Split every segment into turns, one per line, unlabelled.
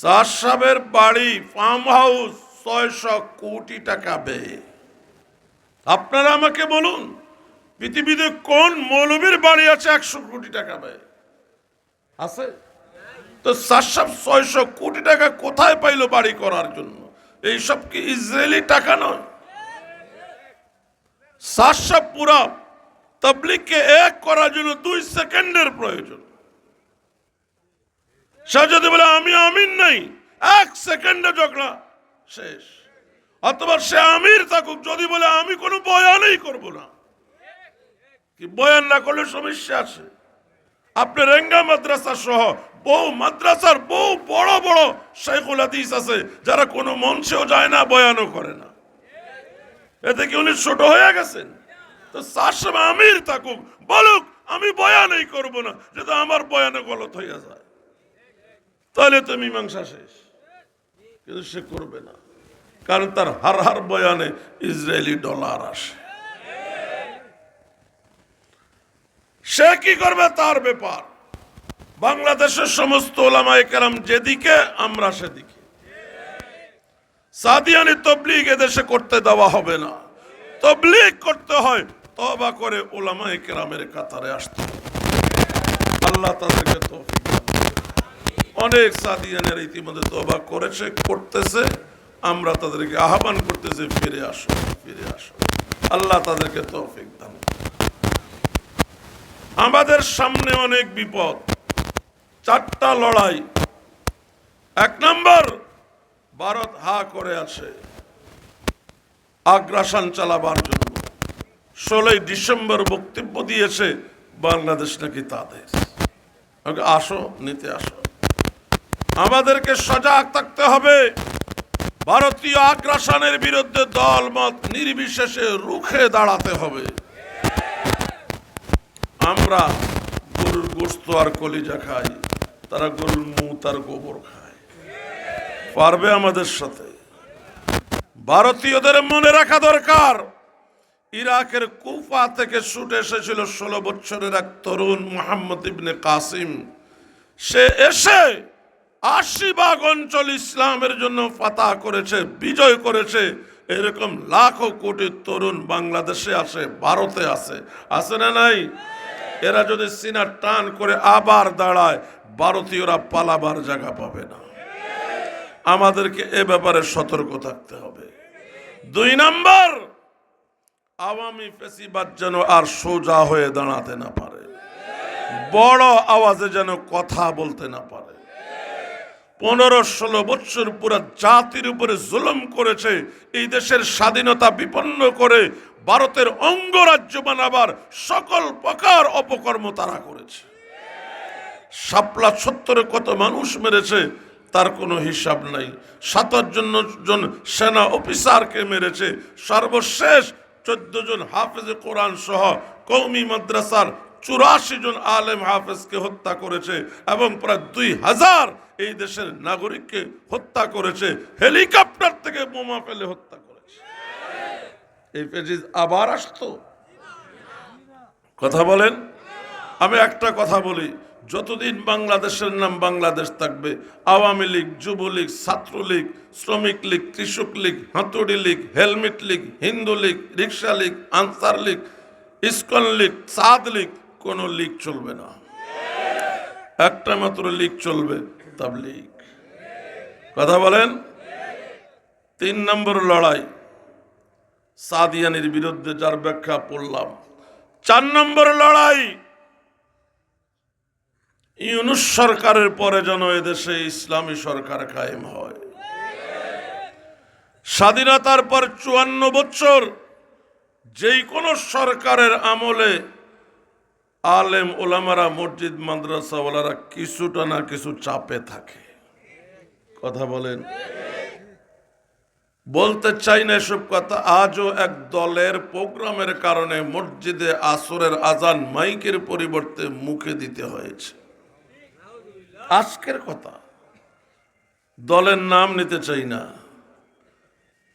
Sir সাহেবের বাড়ি farm house ছয়শো কোটি টাকা ব্যয়। আপনারা আমাকে বলুন, পৃথিবীতে কোন মৌলবীর বাড়ি আছে একশো কোটি টাকা ব্যয়? আছে? তো স্যার সাহেব ছয়শো কোটি টাকা কোথায় পাইলো বাড়ি করার জন্য? এইসব কি ইসরায়েলি টাকা নয়? স্যার সাহেব পুরা তবলিগকে এক করার জন্য দুই সেকেন্ডের প্রয়োজন। সে যদি বলে, আমি আমিন নাই। এক সেকেন্ডে ঝগড়া শেষ। অথবা সে আমির থাকুক, যদি বলে, আমি কোনো বয়ানই করব না। কি বয়ান না করলে সমস্যা আছে। আপনি রেঙ্গা মাদ্রাসা সহ বহু মাদ্রাসার বহু বড় বড় শেখুল হাদিস আছে, যারা কোনো মঞ্চেও যায় না, বয়ানও করে না। এতে কি উনি ছোট হয়ে গেছেন? তো সময় আমির থাকুক, বলুক, আমি বয়ানই করব না যদি আমার বয়ানে গলত হইয়া যায়। তাহলে তো মীমাংসা শেষ। কিন্তু সে করবে না। কারণ তার হার হার বয়ানে ইসরায়েলি ডলার আসে। সে কি করবে তার ব্যাপার? বাংলাদেশের সমস্ত ওলামায়ে যেদিকে, আমরা সেদিকে। সাদিয়ানি তবলিগ এদেশে করতে দেওয়া হবে না। তবলিগ করতে হয় তবা করে ওলামায়ে কেরামের কাতারে আসতে আল্লাহ তাদেরকে তৌফিক। অনেক সাদিয়ানের ইতিমধ্যে তবা করেছে, করতেছে। আমরা তাদেরকে আহ্বান করতেছি, ফিরে আসো ফিরে আসো। আল্লাহ তাদেরকে তৌফিক দান আমাদের সামনে অনেক বিপদ। চারটা লড়াই। এক নম্বর, ভারত হা করে আছে। আগ্রাসন চালাবার জন্য। ষোলোই ডিসেম্বর বক্তব্য দিয়েছে, বাংলাদেশ নাকি তাদের? আসো, নিতে আসো। আমাদেরকে সজাগ থাকতে হবে। ভারতীয় আগ্রাসনের বিরুদ্ধে দল মত নির্বিশেষে রুখে দাঁড়াতে হবে। আমরা গরুর গোস্ত আর কলিজা খাই, তারা গরুর মুত আর গোবর খায়। পারবে আমাদের সাথে। ভারতীয়দের মনে রাখা দরকার। ইরাকের কুফা থেকে ছুটে এসেছিল ষোলো বছরের এক তরুণ, মোহাম্মদ ইবনে কাসিম। সে এসে আশি ভাগ অঞ্চল ইসলামের জন্য ফাতা করেছে, বিজয় করেছে। এরকম লাখো কোটি তরুণ বাংলাদেশে আছে, ভারতে আছে। আছে না নাই? এরা যদি সিনার টান করে আবার দাঁড়ায়, ভারতীয়রা পালাবার জায়গা পাবে না। আমাদেরকে এ ব্যাপারে সতর্ক থাকতে হবে। দুই নাম্বার, আওয়ামী ফেসিবাদ যেন আর সোজা হয়ে দাঁড়াতে না পারে। বড় আওয়াজে যেন কথা বলতে না পারে। পনেরো ষোলো বৎসর পুরো জাতির উপরে জুলুম করেছে, এই দেশের স্বাধীনতা বিপন্ন করে ভারতের অঙ্গরাজ্য বানাবার সকল প্রকার অপকর্ম তারা করেছে। শাপলা সত্তরে কত মানুষ মেরেছে, তার কোনো হিসাব নাই। সাতাশ জন জন সেনা অফিসারকে মেরেছে। সর্বশেষ চোদ্দ জন হাফেজ কোরআন সহ কৌমি মাদ্রাসার চুরাশি জন আলেম হাফেজকে হত্যা করেছে এবং প্রায় দুই হাজার এই দেশের নাগরিককে হত্যা করেছে, হেলিকপ্টার থেকে বোমা ফেলে হত্যা করেছে। এই পেজিজ আবার আসতো? কথা বলেন? আমি একটা কথা বলি, যতদিন বাংলাদেশের নাম বাংলাদেশ থাকবে, আওয়ামী লীগ, যুবলীগ, ছাত্রলীগ, শ্রমিক লীগ, কৃষক লীগ, হাতুড়ি league, helmet league, Hindu league, rickshaw league, Ansar league, ISKCON league, Saad league কোনো লীগ চলবে না। একটা মাত্র লীগ চলবে, তাবলীগ। কথা বলেন? তিন নম্বর লড়াই, সাদিয়ানির বিরুদ্ধে যার ব্যাখ্যা পড়লাম। চার নম্বর লড়াই, ইউনুস সরকারের পরে যেন এদেশে ইসলামী সরকার কায়েম হয়। স্বাধীনতার পর চুয়ান্ন বছর যেই কোনো সরকারের আমলে আলেম ওলামারা মসজিদ, মাদ্রাসাওয়ালারা কিছুটা না কিছু চাপে থাকে। কথা বলেন। বলতে চাই না এসব কথা, আজও এক দলের প্রোগ্রামের কারণে মসজিদে আসরের আজান মাইকের পরিবর্তে মুখে দিতে হয়েছে। আজকের কথা, দলের নাম নিতে চাই না।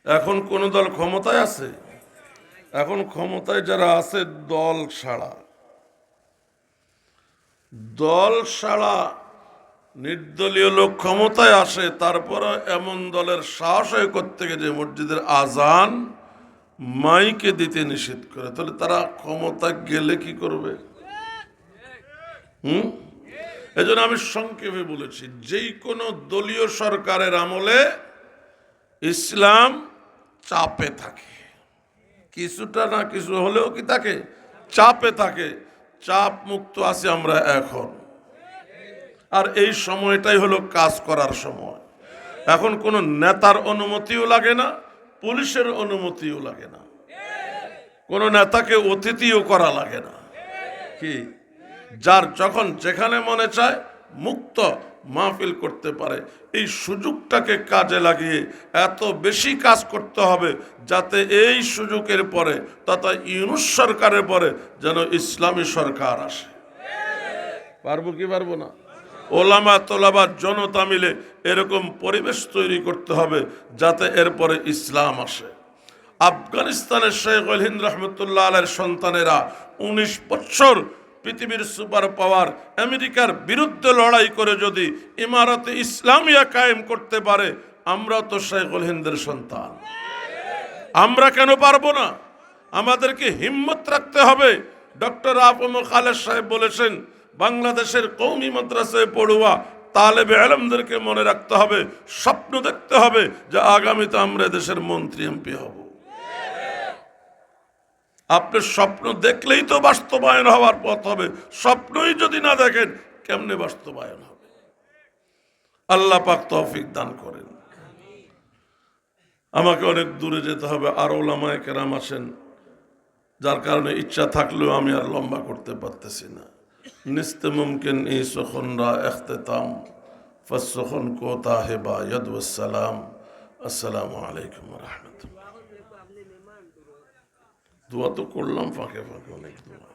এখন কোন দল ক্ষমতায় আছে? এখন ক্ষমতায় যারা আছে, দল ছাড়া। দল ছাড়া নির্দলীয় লোক ক্ষমতায় আসে তারপরে এমন দলের সাহস হয় করতে যে মসজিদের আজান মাইকে দিতে নিষেধ করে? তাহলে তারা ক্ষমতা গেলে কি করবে? হুম? এই আমি সংক্ষেপে বলেছি, যেই কোনো দলীয় সরকারের আমলে ইসলাম চাপে থাকে। কিছুটা না কিছু হলেও কি থাকে? চাপে থাকে। চাপ মুক্ত আছি আমরা এখন। আর এই সময়টাই হলো কাজ করার সময়। এখন কোনো নেতার অনুমতিও লাগে না, পুলিশের অনুমতিও লাগে না। কোনো নেতাকে অতিথিও করা লাগে না। কি? যার যখন যেখানে মনে চায় মুক্ত মাহফিল করতে পারে। এই সুযোগটাকে কাজে লাগিয়ে এত বেশি কাজ করতে হবে যাতে এই সুযোগের পরে তথা ইউনুস সরকারের পরে যেন ইসলামী সরকার আসে। পারব কি পারব না? ওলামা তোলাবা জনতা মিলে এরকম পরিবেশ তৈরি করতে হবে যাতে এরপরে ইসলাম আসে। আফগানিস্তানের শেখ হিন্দ রহমতুল্লাহ আলের সন্তানেরা উনিশ বছর পৃথিবীর সুপার পাওয়ার আমেরিকার বিরুদ্ধে লড়াই করে যদি ইমারতে ইসলামিয়া কায়েম করতে পারে, আমরা তো শেখুল হিন্দের সন্তান। আমরা কেন পারব না? আমাদেরকে হিম্মত রাখতে হবে। ডক্টর আফম খালেদ সাহেব বলেছেন, বাংলাদেশের কৌমি মাদ্রাসায় পড়ুয়া তালেবে আলমদেরকে মনে রাখতে হবে, স্বপ্ন দেখতে হবে যে আগামীতে আমরা দেশের মন্ত্রী এমপি হব। আপনি স্বপ্ন দেখলেই তো বাস্তবায়ন হওয়ার পথ হবে। স্বপ্নই যদি না দেখেন, কেমনে বাস্তবায়ন হবে? আল্লাহ পাক তৌফিক দান করেন। আমাকে অনেক দূরে যেতে হবে, আর ওলামায় কেরাম আসেন। যার কারণে ইচ্ছা থাকলেও আমি আর লম্বা করতে পারতেছি না। নিস্তে মুমকিন ই সখনরা এখতেতাম ফসখন কোতা হেবা ইয়দালাম আসসালামু আলাইকুম রহমতুল্লাহ। দোয়া তো করলাম ফাঁকে ফাঁকে অনেক দোয়া।